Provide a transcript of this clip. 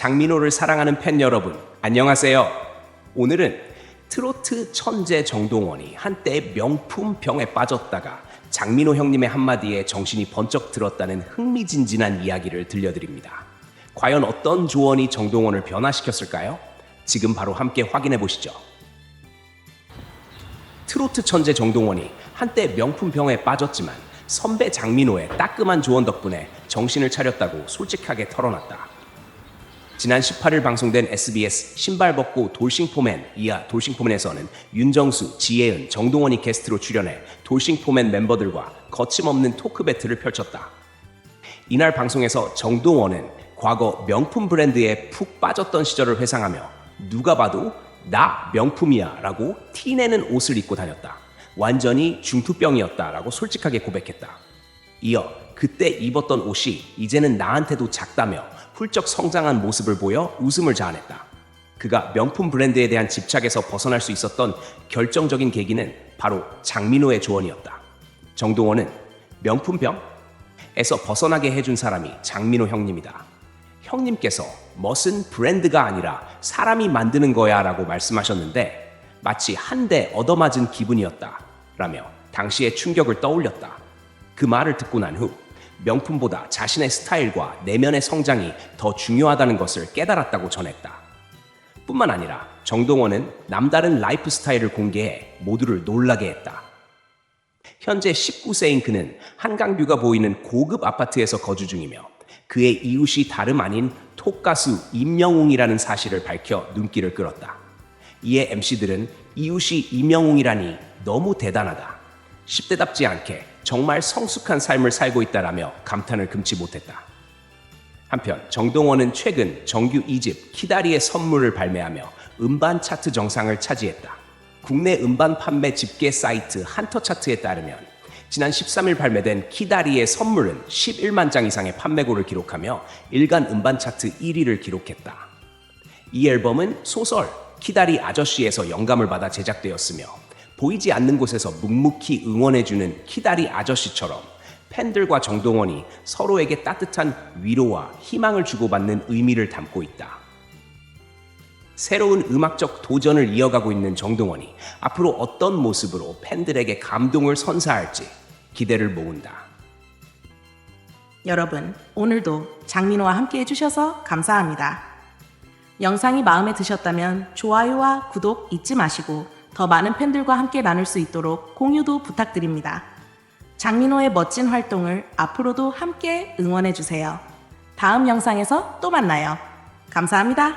장민호를 사랑하는 팬 여러분, 안녕하세요. 오늘은 트로트 천재 정동원이 한때 명품 병에 빠졌다가 장민호 형님의 한마디에 정신이 번쩍 들었다는 흥미진진한 이야기를 들려드립니다. 과연 어떤 조언이 정동원을 변화시켰을까요? 지금 바로 함께 확인해 보시죠. 트로트 천재 정동원이 한때 명품 병에 빠졌지만 선배 장민호의 따끔한 조언 덕분에 정신을 차렸다고 솔직하게 털어놨다. 지난 18일 방송된 SBS 신발 벗고 돌싱포맨 이하 돌싱포맨에서는 윤정수, 지혜은, 정동원이 게스트로 출연해 돌싱포맨 멤버들과 거침없는 토크 배틀을 펼쳤다. 이날 방송에서 정동원은 과거 명품 브랜드에 푹 빠졌던 시절을 회상하며 누가 봐도 나 명품이야 라고 티내는 옷을 입고 다녔다. 완전히 중투병이었다 라고 솔직하게 고백했다. 이어 그때 입었던 옷이 이제는 나한테도 작다며 훌쩍 성장한 모습을 보여 웃음을 자아냈다. 그가 명품 브랜드에 대한 집착에서 벗어날 수 있었던 결정적인 계기는 바로 장민호의 조언이었다. 정동원은 명품병에서 벗어나게 해준 사람이 장민호 형님이다. 형님께서 멋은 브랜드가 아니라 사람이 만드는 거야 라고 말씀하셨는데 마치 한 대 얻어맞은 기분이었다 라며 당시의 충격을 떠올렸다. 그 말을 듣고 난 후 명품보다 자신의 스타일과 내면의 성장이 더 중요하다는 것을 깨달았다고 전했다. 뿐만 아니라 정동원은 남다른 라이프 스타일을 공개해 모두를 놀라게 했다. 현재 19세인 그는 한강뷰가 보이는 고급 아파트에서 거주 중이며 그의 이웃이 다름 아닌 톡가수 임영웅이라는 사실을 밝혀 눈길을 끌었다. 이에 MC들은 이웃이 임영웅이라니 너무 대단하다. 10대답지 않게 정말 성숙한 삶을 살고 있다라며 감탄을 금치 못했다. 한편 정동원은 최근 정규 2집 키다리의 선물을 발매하며 음반 차트 정상을 차지했다. 국내 음반 판매 집계 사이트 한터 차트에 따르면 지난 13일 발매된 키다리의 선물은 11만 장 이상의 판매고를 기록하며 일간 음반 차트 1위를 기록했다. 이 앨범은 소설 키다리 아저씨에서 영감을 받아 제작되었으며 보이지 않는 곳에서 묵묵히 응원해주는 키다리 아저씨처럼 팬들과 정동원이 서로에게 따뜻한 위로와 희망을 주고받는 의미를 담고 있다. 새로운 음악적 도전을 이어가고 있는 정동원이 앞으로 어떤 모습으로 팬들에게 감동을 선사할지 기대를 모은다. 여러분, 오늘도 장민호와 함께 해주셔서 감사합니다. 영상이 마음에 드셨다면 좋아요와 구독 잊지 마시고 더 많은 팬들과 함께 나눌 수 있도록 공유도 부탁드립니다. 장민호의 멋진 활동을 앞으로도 함께 응원해주세요. 다음 영상에서 또 만나요. 감사합니다.